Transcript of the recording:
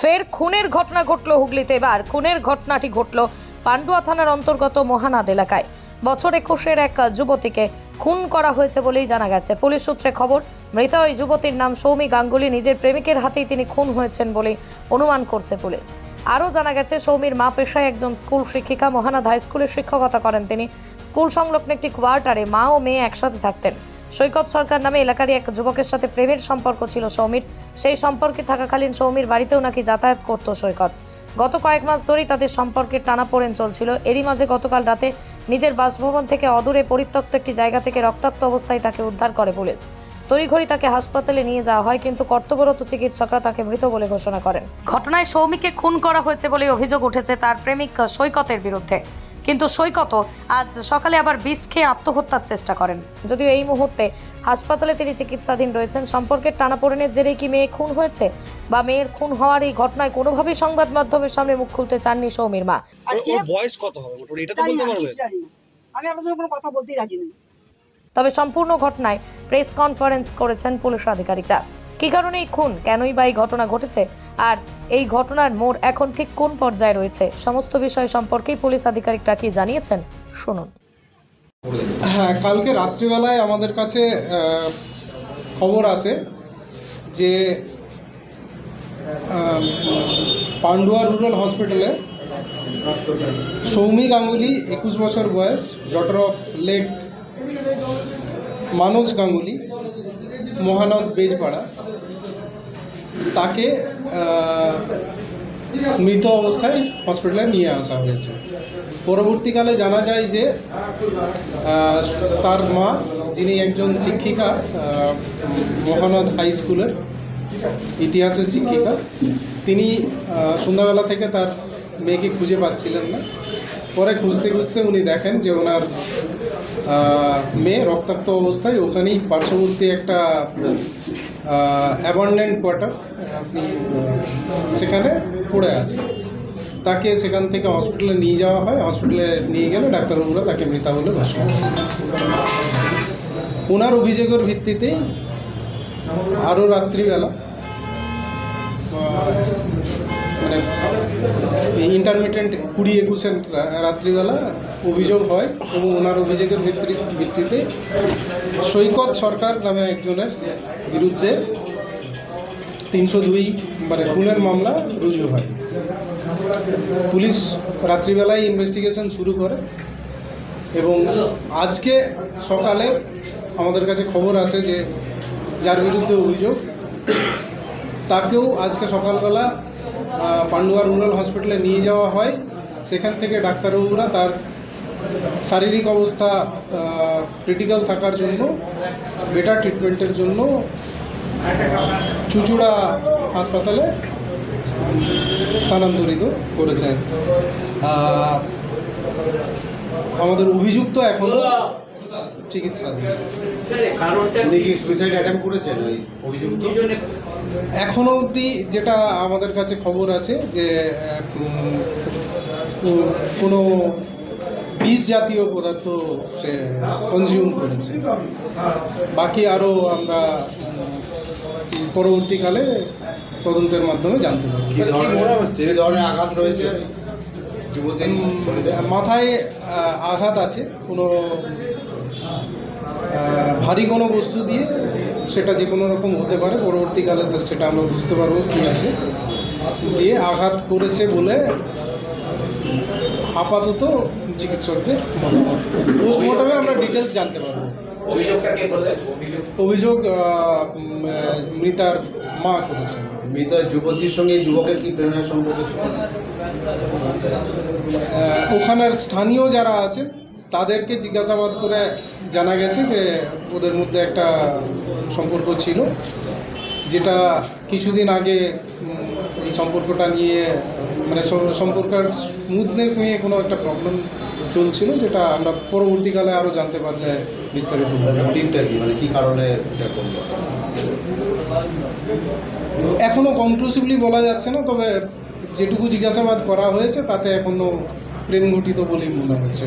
ফের খুনের ঘটনা ঘটল হুগলিতে। এবার খুনের ঘটনাটি ঘটল পান্ডুয়া থানার অন্তর্গত মহানাদ এলাকায়। বছর একুশের এক যুবতীকে খুন করা হয়েছে বলেই জানা গেছে। পুলিশ সূত্রে খবর, মৃত ওই যুবতীর নাম সৌমি গাঙ্গুলি। নিজের প্রেমিকের হাতেই তিনি খুন হয়েছেন বলে অনুমান করছে পুলিশ। আরও জানা গেছে, সৌমির মা পেশায় একজন স্কুল শিক্ষিকা। মহানাদ হাই স্কুলে শিক্ষকতা করেন তিনি। স্কুল সংলগ্ন একটি কোয়ার্টারে মা ও মেয়ে একসাথে থাকতেন। সৈকত সরকার নামে এলাকারই এক যুবকের সাথে প্রেমের সম্পর্ক ছিল সৌমির। সেই সম্পর্কে থাকাকালীন সৌমির বাড়িতেও নাকি যাতায়াত করত সৈকত। গত কয়েক মাস ধরেই তাদের সম্পর্কের টানাপোড়েন চলছিল। এরই মাঝে গতকাল রাতে নিজের বাসভবন থেকে অদূরে পরিত্যক্ত একটি জায়গা থেকে রক্তাক্ত অবস্থায় তাকে উদ্ধার করে পুলিশ। তড়িঘড়ি তাকে হাসপাতালে নিয়ে যাওয়া হয়, কিন্তু কর্তব্যরত চিকিৎসকরা তাকে মৃত বলে ঘোষণা করেন। ঘটনায় সৌমিকে খুন করা হয়েছে বলে অভিযোগ উঠেছে তার প্রেমিক সৈকতের বিরুদ্ধে। কিন্তু সৈকত আজ সকালে আবার বিষ খেয়ে আত্মহত্যার চেষ্টা করেন। যদিও এই মুহূর্তে হাসপাতালে তিনি চিকিৎসাধীন রয়েছেন। সম্পর্কের টানাপোড়েনের জেরে কি মেয়ে খুন হয়েছে? বা মেয়ের খুন হওয়ার এই ঘটনায় কোনোভাবেই সংবাদ মাধ্যমের সামনে মুখ খুলতে চাননি সৌমির মা। বয়স কত হবে এটা তো বলতে পারবে। আমি আপনার সঙ্গে কোনো কথা বলতেই রাজি নই। তবে সম্পূর্ণ ঘটনায় প্রেস কনফারেন্স করেছেন পুলিশ আধিকারিকরা। কী কারণে এই খুন? কেনই বা এই ঘটনা ঘটেছে? আর এই ঘটনার মোড় এখন ঠিক কোন পর্যায়ে রয়েছে? সমস্ত বিষয় সম্পর্কেই পুলিশ আধিকারিকরা কি জানিয়েছেন? শুনুন। হ্যাঁ কালকে রাত্রিবেলায় আমাদের কাছে খবর আসে যে পান্ডুয়া রুরাল হসপিটালে সৌমি গাঙ্গুলি, একুশ বছর বয়স daughter of late Manoj Ganguly Mahanad Bejpara. তাকে মৃত অবস্থায় হসপিটালে নিয়ে আসা হয়েছে। পরবর্তীকালে জানা যায় যে তার মা, যিনি একজন শিক্ষিকা মহানদ হাই স্কুলের ইতিহাসের শিক্ষিকা, তিনি সন্ধ্যাবেলা থেকে তার মেয়েকে খুঁজে পাচ্ছিলেন না। পরে খুঁজতে খুঁজতে উনি দেখেন যে ওনার মেয়ে রক্তাক্ত অবস্থায় ওখানেই পার্শ্ববর্তী একটা অ্যাবান্ডেন্ট কোয়ার্টার আপনি সেখানে পড়ে আছে। তাকে সেখান থেকে হসপিটালে নিয়ে যাওয়া হয় হসপিটালে নিয়ে গেলে ডাক্তারবাবুরা তাকে মৃতা বলে ঘোষণা ওনার অভিযোগের ভিত্তিতেই আরও রাত্রিবেলা মানে ইন্টারমিডিয়েন্ট কুড়ি একুশের রা- রাত্রিবেলা অভিযোগ হয় এবং ওনার অভিযোগের ভিত্তি- ভিত্তিতে সৈকত সরকার নামে একজনের বিরুদ্ধে তিনশো দুই মানে খুনের মামলা রুজু হয়। পুলিশ রাত্রিবেলায় ইনভেস্টিগেশন শুরু করে এবং আজকে সকালে আমাদের কাছে খবর আসে যে যার বিরুদ্ধে অভিযোগ তাকেও আজকে সকালবেলা পান্ডুয়া রুরাল হসপিটালে নিয়ে যাওয়া হয়। সেখান থেকে ডাক্তারবাবুরা তার শারীরিক অবস্থা ক্রিটিক্যাল থাকার জন্য বেটার ট্রিটমেন্টের জন্য চুচুড়া হাসপাতালে স্থানান্তরিত করেছেন। আমাদের অভিযুক্ত এখনও চিকিৎসাধীন। উনি কি সুইসাইড অ্যাটেম্প করেছেন ওই অভিযুক্ত? এখনও অবধি যেটা আমাদের কাছে খবর আছে যে কোনো বিষ জাতীয় পদার্থ সে কনজিউম করেছে। বাকি আরও আমরা পরবর্তীকালে তদন্তের মাধ্যমে জানতে কি মনে হচ্ছে? যে ধরনের আঘাত রয়েছে? মাথায় আঘাত আছে। কোনো ভারী কোনো বস্তু দিয়ে সেটা যে কোনো রকম হতে পারে পরবর্তীকালে তো সেটা আমরা বুঝতে পারব কী আছে। দিয়ে আঘাত করেছে বলে আপাতত চিকিৎসকদের মতামত। পোস্টমর্টমে আমরা ডিটেলস জানতে পারব। অভিযোগ মৃতার মা করেছেন মৃত যুবতীর সঙ্গে যুবকের কি প্রেমের সম্পর্ক ছিল? ওখানের স্থানীয় যারা আছে তাদেরকে জিজ্ঞাসাবাদ করে জানা গেছে যে ওদের মধ্যে একটা সম্পর্ক ছিল যেটা কিছুদিন আগে এই সম্পর্কটা নিয়ে মানে সম্পর্কের স্মুথনেস নিয়ে কোনো একটা প্রবলেম চলছিল যেটা আমরা পরবর্তীকালে আরও জানতে পারলে বিস্তারিত। মোটিভটা কি? মানে কি কারণে এটা করল? এখনও কনক্লুসিভলি বলা যাচ্ছে না তবে যেটুকু জিজ্ঞাসাবাদ করা হয়েছে তাতে এখনও প্রেম ঘটিত বলেই মনে হচ্ছে।